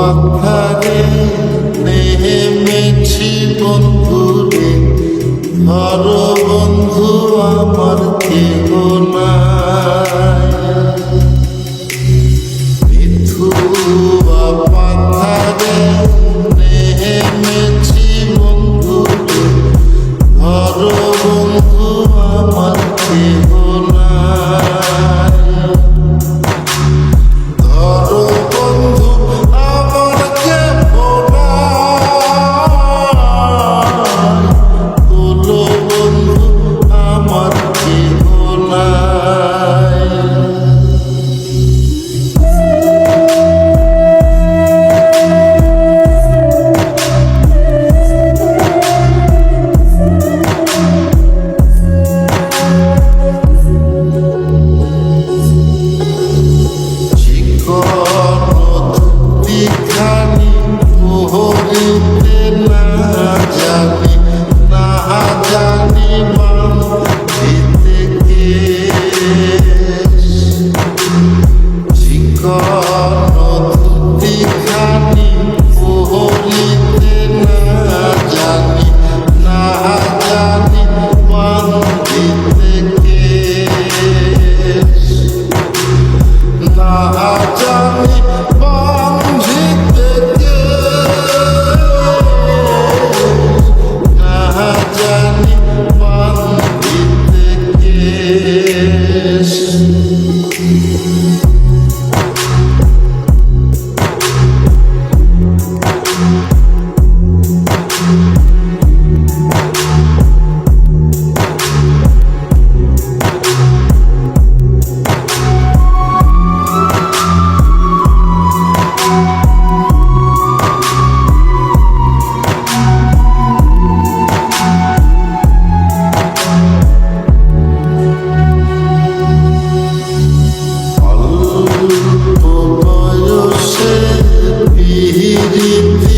মাথারে নেমেছি বন্ধুরে। ধরো বন্ধু আমার কেউ i'll tell Mahatma.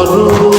মরু